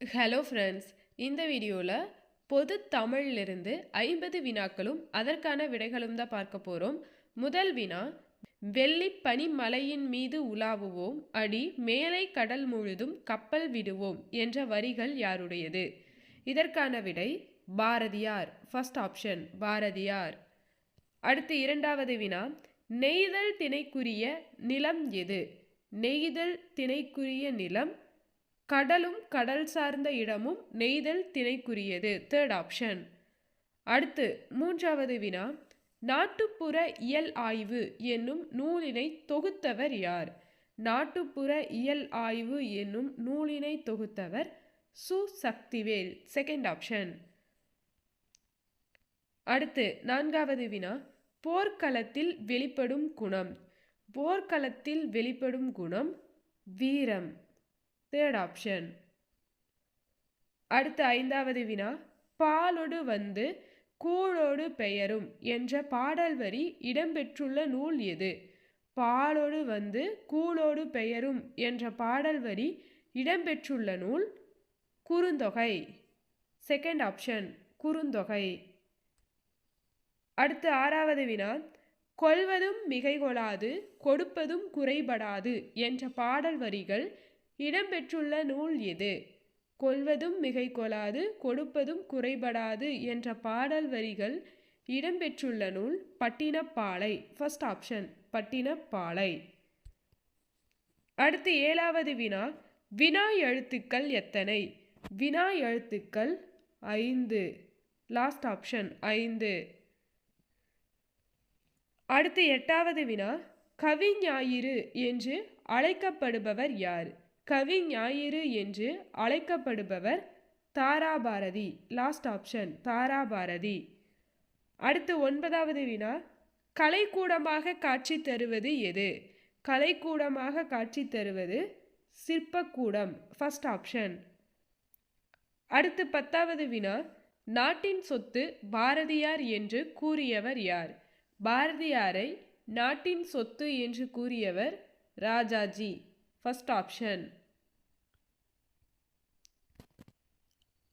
Hello friends இந்த வீடியோவில் பொது தமிழிலிருந்து ஐம்பது வினாக்களும் அதற்கான விடைகளும் தான் பார்க்க போகிறோம் முதல் வினா வெள்ளி பனிமலையின் மீது உலாவுவோம் அடி மேலை கடல் முழுதும் கப்பல் விடுவோம் என்ற வரிகள் யாருடையது? இதற்கான விடை பாரதியார். First option Bharathiyar. அடுத்து இரண்டாவது வினா நெய்தல் திணைக்குரிய நிலம் எது? நெய்தல் திணைக்குரிய நிலம் கடலும் கடல் சார்ந்த இடமும் நெய்தல் திணைக்குரியது. தேர்ட் ஆப்ஷன் அடுத்து மூன்றாவது வினா. நாட்டுப்புற இயல் ஆய்வு என்னும் நூலினை தொகுத்தவர் யார்? நாட்டுப்புற இயல் ஆய்வு என்னும் நூலினை தொகுத்தவர் சு. சக்திவேல். செகண்ட் ஆப்ஷன் அடுத்து நான்காவது வினா. போர்க்களத்தில் வெளிப்படும் குணம். போர்க்களத்தில் வெளிப்படும் குணம் வீரம். தேர்ட் ஆப்ஷன் அடுத்த ஐந்தாவது வினா பாலொடு வந்து கூழோடு பெயரும் என்ற பாடல் வரி இடம்பெற்றுள்ள நூல் எது? பாலோடு வந்து கூழோடு பெயரும் என்ற பாடல் வரி இடம்பெற்றுள்ள நூல் குறுந்தொகை. Second option Kurunthogai. அடுத்து ஆறாவது வினா கொள்வதும் மிகை கொள்ளாது கொடுப்பதும் குறைபடாது என்ற பாடல் வரிகள் இடம்பெற்றுள்ள நூல் எது? கொள்வதும் மிகை கொள்ளாது கொடுப்பதும் குறைபடாது என்ற பாடல் வரிகள் இடம்பெற்றுள்ள நூல் பட்டினப்பாலை. First option Pattinappalai. அடுத்து ஏழாவது வினா. வினா எழுத்துக்கள் எத்தனை? வினா எழுத்துக்கள் ஐந்து. லாஸ்ட் ஆப்ஷன் ஐந்து. அடுத்து எட்டாவது வினா. கவிஞாயிறு என்று அழைக்கப்படுபவர் யார்? கவி ஞாயிறு என்று அழைக்கப்படுபவர் தாராபாரதி. Last option Thara Bharathi. அடுத்து ஒன்பதாவது வினா கலைக்கூடமாக காட்சி தருவது எது? கலைக்கூடமாக காட்சி தருவது சிற்பக்கூடம். ஃபஸ்ட் ஆப்ஷன் அடுத்து பத்தாவது வினா நாட்டின் சொத்து பாரதியார் என்று கூறியவர் யார்? பாரதியாரை நாட்டின் சொத்து என்று கூறியவர் ராஜாஜி. ஃபஸ்ட் ஆப்ஷன்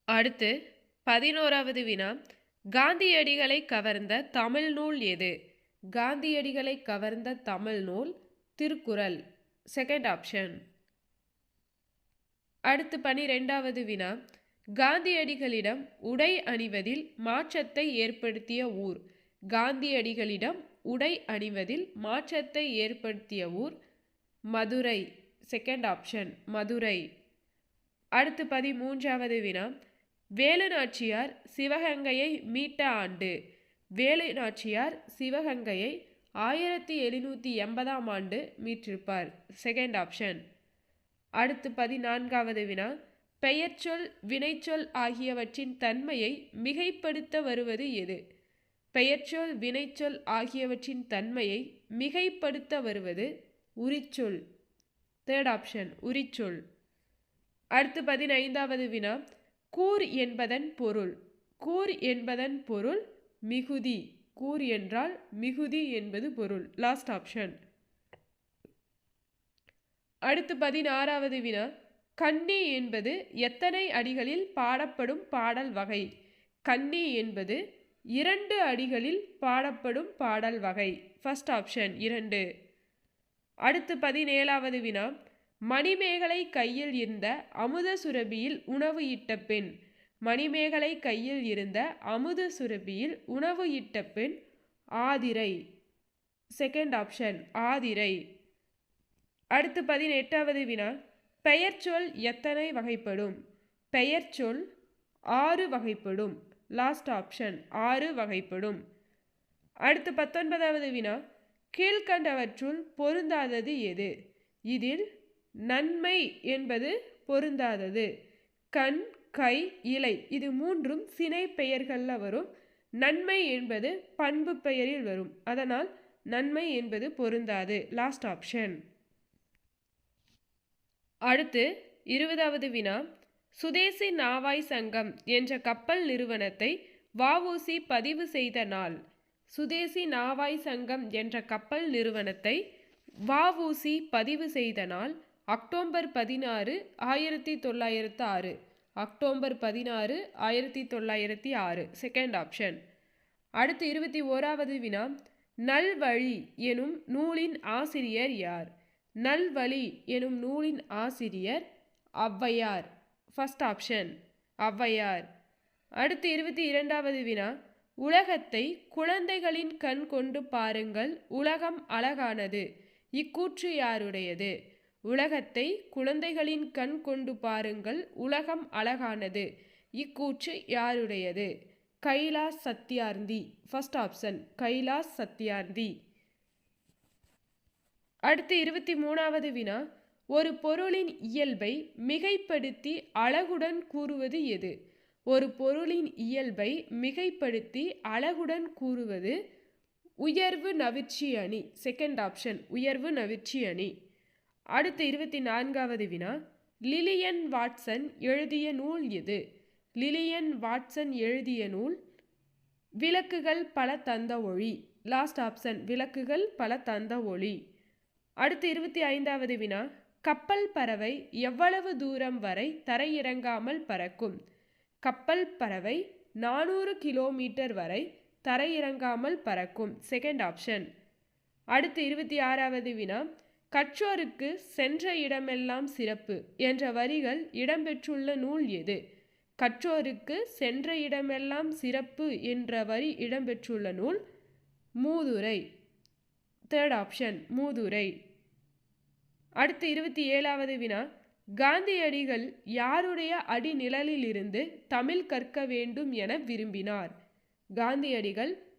அடுத்து பதினோராவது வினா. காந்தியடிகளை கவர்ந்த தமிழ் நூல் எது? காந்தியடிகளை கவர்ந்த தமிழ் நூல் திருக்குறள். செகண்ட் ஆப்ஷன் அடுத்து பனிரெண்டாவது வினா. காந்தியடிகளிடம் உடை அணிவதில் மாற்றத்தை ஏற்படுத்திய ஊர். காந்தியடிகளிடம் உடை அணிவதில் மாற்றத்தை ஏற்படுத்திய ஊர் மதுரை. Second option Madurai. அடுத்து பதிமூன்றாவது வினா. வேலு நாச்சியார் சிவகங்கையை மீட்ட ஆண்டு. வேலு நாச்சியார் சிவகங்கையை ஆயிரத்தி எழுநூற்றி எண்பதாம் ஆண்டு மீட்டிருப்பார் செகண்ட் ஆப்ஷன் அடுத்து பதினான்காவது வினா. பெயர்ச்சொல் வினைச்சொல் ஆகியவற்றின் தன்மையை மிகைப்படுத்த வருவது எது? பெயர்ச்சொல் வினைச்சொல் ஆகியவற்றின் தன்மையை மிகைப்படுத்த வருவது உரிச்சொல். Third option உரிச்சொல். அடுத்து பதினைந்தாவது வினா. கூர் என்பதன் பொருள். கூர் என்பதன் பொருள் மிகுதி. கூர் என்றால் மிகுதி என்பது பொருள். லாஸ்ட் ஆப்ஷன் அடுத்து பதினாறாவது வினா. கன்னி என்பது எத்தனை அடிகளில் பாடப்படும் பாடல் வகை? கன்னி என்பது இரண்டு அடிகளில் பாடப்படும் பாடல் வகை. ஃபஸ்ட் ஆப்ஷன் இரண்டு. அடுத்து பதினேழாவது வினா. மணிமேகலை கையில் இருந்த அமுத சுரபியில் உணவு இட்ட பெண். மணிமேகலை கையில் இருந்த அமுத சுரபியில் உணவு இட்ட பெண். ஆதிரை. Second option Aathirai. அடுத்து பதினெட்டாவது வினா. பெயர்ச்சொல் எத்தனை வகைப்படும்? பெயர்ச்சொல் ஆறு வகைப்படும். லாஸ்ட் ஆப்ஷன் ஆறு வகைப்படும். அடுத்து பத்தொன்பதாவது வினா. கீழ்கண்டவற்றுள் பொருந்தாதது எது? இதில் நன்மை என்பது பொருந்தாதது. கண் கை இலை இது மூன்றும் சினை பெயர்களில் வரும். நன்மை என்பது பண்பு பெயரில் வரும். அதனால் நன்மை என்பது பொருந்தாது. லாஸ்ட் ஆப்ஷன் அடுத்து இருபதாவது வினா. சுதேசி நாவாய் சங்கம் என்ற கப்பல் நிறுவனத்தை வஉசி பதிவு செய்த நாள். சுதேசி நாவாய் சங்கம் என்ற கப்பல் நிறுவனத்தை வஉசி பதிவு செய்த நாள். அக்டோபர் பதினாறு ஆயிரத்தி தொள்ளாயிரத்து ஆறு. அக்டோபர் பதினாறு ஆயிரத்தி தொள்ளாயிரத்தி ஆறு. செகண்ட் ஆப்ஷன் அடுத்து இருபத்தி ஓராவது வினா. நல்வழி எனும் நூலின் ஆசிரியர் யார்? நல்வழி எனும் நூலின் ஆசிரியர் ஔவையார். First option Avvaiyar. அடுத்து இருபத்தி இரண்டாவது வினா. உலகத்தை குழந்தைகளின் கண் கொண்டு பாருங்கள். உலகம் அழகானது. இக்கூற்று யாருடையது? உலகத்தை குழந்தைகளின் கண் கொண்டு பாருங்கள் உலகம் அழகானது. இக்கூற்று யாருடையது? Kailash Satyarthi. First option Kailash Satyarthi. அடுத்து இருபத்தி மூணாவது வினா. ஒரு பொருளின் இயல்பை மிகைப்படுத்தி அழகுடன் கூறுவது எது? ஒரு பொருளின் இயல்பை மிகைப்படுத்தி அழகுடன் கூறுவது உயர்வு நவிர்ச்சி அணி. செகண்ட் ஆப்ஷன் உயர்வு நவிர்ச்சி அணி. அடுத்து இருபத்தி நான்காவது வினா லிலியன் வாட்சன் எழுதிய நூல் எது லிலியன் வாட்சன் எழுதிய நூல்? விளக்குகள் பல தந்த ஒளி லாஸ்ட் ஆப்ஷன் விளக்குகள் பல தந்த ஒளி அடுத்து இருபத்தி ஐந்தாவது வினா கப்பல் பறவை எவ்வளவு தூரம் வரை தரையிறங்காமல் பறக்கும் கப்பல் பறவை நானூறு கிலோமீட்டர் வரை தரையிறங்காமல் பறக்கும் செகண்ட் ஆப்ஷன் அடுத்து இருபத்தி ஆறாவது வினா கற்றோருக்கு சென்ற இடமெல்லாம் சிறப்பு என்ற வரிகள் இடம்பெற்றுள்ள நூல் எது? கற்றோருக்கு சென்ற இடமெல்லாம் சிறப்பு என்ற வரி இடம்பெற்றுள்ள நூல் மூதுரை. தேர்ட் ஆப்ஷன் மூதுரை. அடுத்து இருபத்தி ஏழாவது வினா. காந்தியடிகள் யாருடைய அடிநிழலிலிருந்து தமிழ் கற்க வேண்டும் என விரும்பினார்? காந்தியடிகள்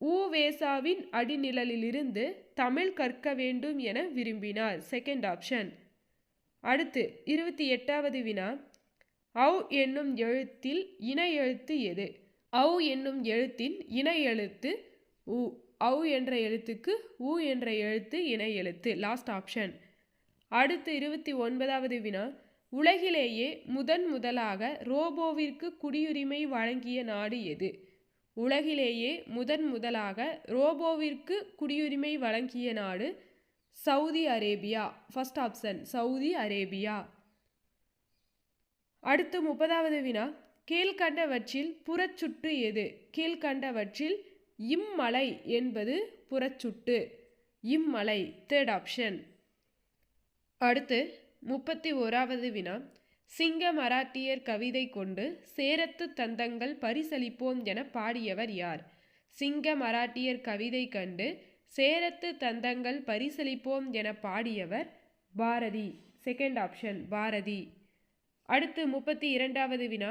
ஊவேசாவின் அடிநிழலிலிருந்து தமிழ் கற்க வேண்டும் என விரும்பினார். செகண்ட் ஆப்ஷன் அடுத்து இருபத்தி எட்டாவது வினா. அவ் என்னும் எழுத்தில் இணை எழுத்து எது? அவ் என்னும் எழுத்தின் இணை எழுத்து உ. ஔ என்ற எழுத்துக்கு உ என்ற எழுத்து இணை எழுத்து. லாஸ்ட் ஆப்ஷன் அடுத்து இருபத்தி ஒன்பதாவது வினா. உலகிலேயே முதன் முதலாக ரோபோவிற்கு குடியுரிமை வழங்கிய நாடு எது? உலகிலேயே முதன் முதலாக ரோபோவிற்கு குடியுரிமை வழங்கிய நாடு Saudi Arabia. First option Saudi Arabia. அடுத்து முப்பதாவது வினா. கீழ்கண்டவற்றில் புறச்சுட்டு எது? கீழ்கண்டவற்றில் இம்மலை என்பது புறச்சுட்டு இம்மலை தேர்ட் ஆப்ஷன் அடுத்து முப்பத்தி ஓராவது வினா. சிங்க மராட்டியர் கவிதை கொண்டு சேரத்து தந்தங்கள் பரிசளிப்போம் என பாடியவர் யார்? சிங்க மராட்டியர் கவிதை கண்டு சேரத்து தந்தங்கள் பரிசளிப்போம் என பாடியவர் பாரதி. Second option Bharathi. அடுத்து முப்பத்தி இரண்டாவது வினா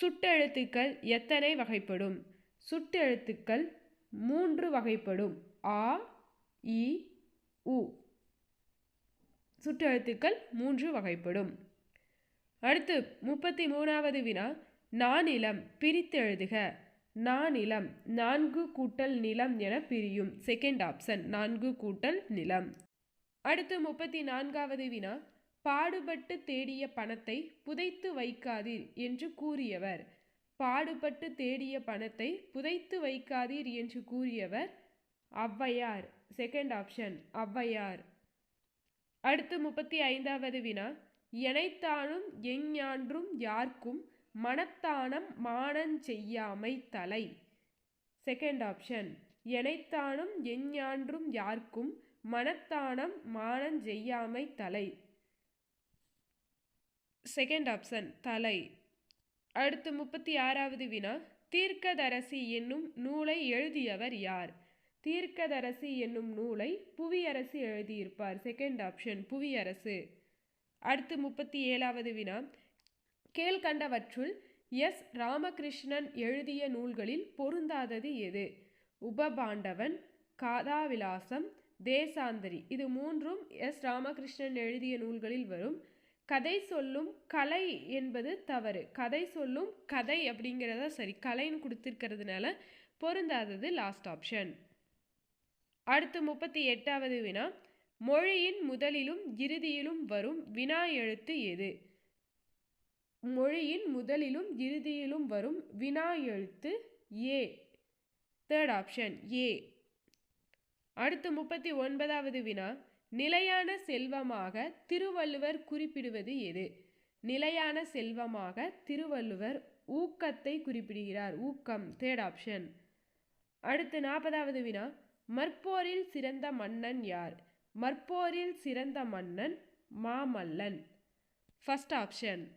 சுட்டெழுத்துக்கள் எத்தனை வகைப்படும்? சுட்டெழுத்துக்கள் மூன்று வகைப்படும். ஆ இ உ. சுட்டெழுத்துக்கள் மூன்று வகைப்படும். அடுத்து முப்பத்தி மூணாவது வினா நானிலம் பிரித்து எழுதுக நானிலம் நான்கு கூட்டல் நிலம் என பிரியும். செகண்ட் ஆப்ஷன் நான்கு கூட்டல் நிலம். அடுத்து முப்பத்தி நான்காவது வினா பாடுபட்டு தேடிய பணத்தை புதைத்து வைக்காதீர் என்று கூறியவர். பாடுபட்டு தேடிய பணத்தை புதைத்து வைக்காதீர் என்று கூறியவர் ஔவையார். Second option Avvaiyar. அடுத்து முப்பத்தி ஐந்தாவது வினா எனைத்தானும் எஞ்ஞான்றும் யார்க்கும் மனத்தானம் மானஞ்செய்யாமை தலை. செகண்ட் ஆப்ஷன் எனைத்தானும் எஞ்ஞான்றும் யார்க்கும் மனத்தானம் மானஞ் செய்யாமை தலை. செகண்ட் ஆப்ஷன் தலை. அடுத்து முப்பத்தி ஆறாவது வினா. தீர்க்கதரசி என்னும் நூலை எழுதியவர் யார்? தீர்க்கதரசி என்னும் நூலை புவியரசு எழுதியிருப்பார். Second option Puviyarasu. அடுத்து முப்பத்தி ஏழாவது வினா. கேள்கண்டவற்றுள் எஸ். ராமகிருஷ்ணன் எழுதிய நூல்களில் பொருந்தாதது எது? உபபாண்டவன் காதாவிலாசம் தேசாந்தரி. இது மூன்றும் எஸ். ராமகிருஷ்ணன் எழுதிய நூல்களில் வரும். கதை சொல்லும் கலை என்பது தவறு. கதை சொல்லும் கதை அப்படிங்கிறத சரி கலைன்னு கொடுத்துருக்கிறதுனால பொருந்தாதது லாஸ்ட் ஆப்ஷன் அடுத்து முப்பத்தி எட்டாவது வினா. மொழியின் முதலிலும் இறுதியிலும் வரும் வினா எழுத்து எது? மொழியின் முதலிலும் இறுதியிலும் வரும் வினா எழுத்து ஏ. தேர்ட் ஆப்ஷன் ஏ அடுத்து முப்பத்தி ஒன்பதாவது வினா. நிலையான செல்வமாக திருவள்ளுவர் குறிப்பிடுவது எது? நிலையான செல்வமாக திருவள்ளுவர் ஊக்கத்தை குறிப்பிடுகிறார். ஊக்கம் தேர்ட் ஆப்ஷன் அடுத்து நாற்பதாவது வினா. மற்போரில் சிறந்த மன்னன் யார்? மற்போரில் சிறந்த மன்னன் மாமல்லன். ஃபஸ்ட் ஆப்ஷன்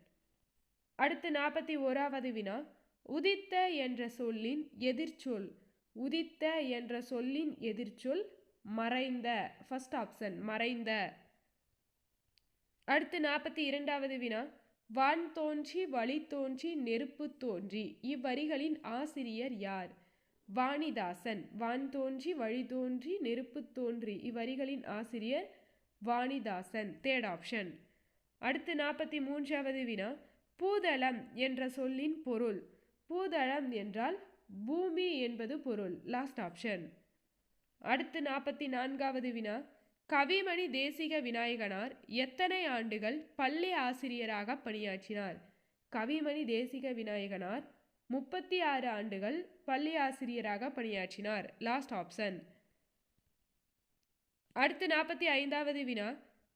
அடுத்து நாற்பத்தி ஓராவது வினா. உதித்த என்ற சொல்லின் எதிர்ச்சொல். உதித்த என்ற சொல்லின் எதிர்ச்சொல் மறைந்த. ஃபஸ்ட் ஆப்ஷன் மறைந்த. அடுத்து நாற்பத்தி இரண்டாவது வினா. வான் தோன்றி வழி தோன்றி நெருப்பு தோன்றி. இவ்வரிகளின் ஆசிரியர் யார்? வாணிதாசன் வான் தோன்றி வழி தோன்றி நெருப்பு தோன்றி இவ்வரிகளின் ஆசிரியர் வாணிதாசன் தேர்ட் ஆப்ஷன் அடுத்து நாற்பத்தி மூன்றாவது வினா பூதளம் என்ற சொல்லின் பொருள். பூதளம் என்றால் பூமி என்பது பொருள் லாஸ்ட் ஆப்ஷன் அடுத்து நாற்பத்தி நான்காவது வினா கவிமணி தேசிக விநாயகனார் எத்தனை ஆண்டுகள் பள்ளி ஆசிரியராக பணியாற்றினார்? கவிமணி தேசிக விநாயகனார் முப்பத்தி ஆறு ஆண்டுகள் பள்ளி ஆசிரியராக பணியாற்றினார். லாஸ்ட் ஆப்ஷன் அடுத்து நாற்பத்தி ஐந்தாவது வினா.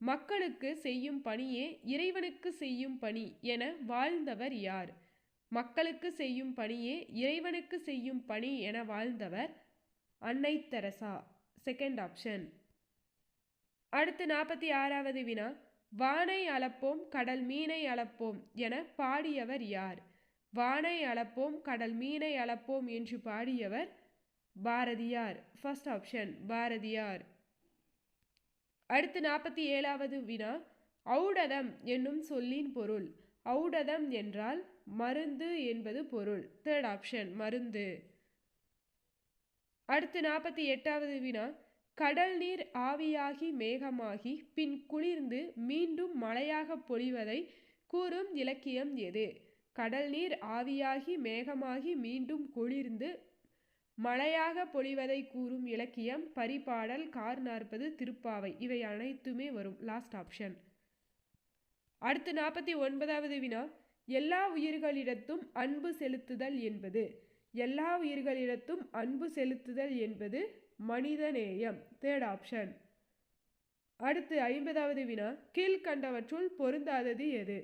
மக்களுக்கு செய்யும் பணியே இறைவனுக்கு செய்யும் பணி என வாழ்ந்தவர் யார்? மக்களுக்கு செய்யும் பணியே இறைவனுக்கு செய்யும் பணி என வாழ்ந்தவர் அன்னை தெரசா செகண்ட் ஆப்ஷன் அடுத்து நாற்பத்தி ஆறாவது வினா. வானை அளப்போம் கடல் மீனை அளப்போம் என பாடியவர் யார்? வானை அளப்போம் கடல் மீனை அளப்போம் என்று பாடியவர் பாரதியார். First option Bharathiyar. அடுத்து நாற்பத்தி ஏழாவது வினா ஔடதம் என்னும் சொல்லின் பொருள். ஔடதம் என்றால் மருந்து என்பது பொருள். தேர்ட் ஆப்ஷன் மருந்து. அடுத்து நாற்பத்தி எட்டாவது வினா கடல் நீர் ஆவியாகி மேகமாகி பின் குளிர்ந்து மீண்டும் மழையாக பொழிவதை கூறும் இலக்கியம் எது? கடல் நீர் ஆவியாகி மேகமாகி மீண்டும் குளிர்ந்து மழையாக பொழிவதை கூறும் இலக்கியம் பரிபாடல் கார் நாற்பது திருப்பாவை இவை அனைத்துமே வரும். லாஸ்ட் ஆப்ஷன் அடுத்து நாற்பத்தி ஒன்பதாவது வினா. எல்லா உயிர்களிடத்தும் அன்பு செலுத்துதல் என்பது. எல்லா உயிர்களிடத்தும் அன்பு செலுத்துதல் என்பது மனிதநேயம். தேர்ட் ஆப்ஷன் அடுத்து ஐம்பதாவது வினா. கீழ்கண்டவற்றுள் பொருந்தாதது எது?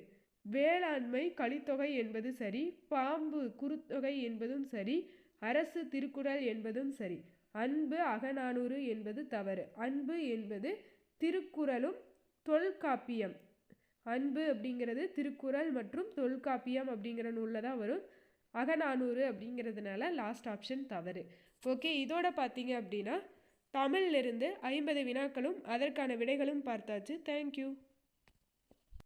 வேளாண்மை கலித்தொகை என்பது சரி பாம்பு குறுத்தொகை என்பதும் சரி அரசு திருக்குறள் என்பதும் சரி. அன்பு அகநானூறு என்பது தவறு. அன்பு என்பது திருக்குறளும் தொல்காப்பியம். அன்பு அப்படிங்கிறது திருக்குறள் மற்றும் தொல்காப்பியம் அப்படிங்கிற நூலில் தான் வரும். அகநானூறு அப்படிங்கிறதுனால லாஸ்ட் ஆப்ஷன் தவறு. ஓகே இதோட பார்த்தீங்க அப்படின்னா தமிழிலிருந்து ஐம்பது வினாக்களும் அதற்கான விடைகளும் பார்த்தாச்சு. தேங்க்யூ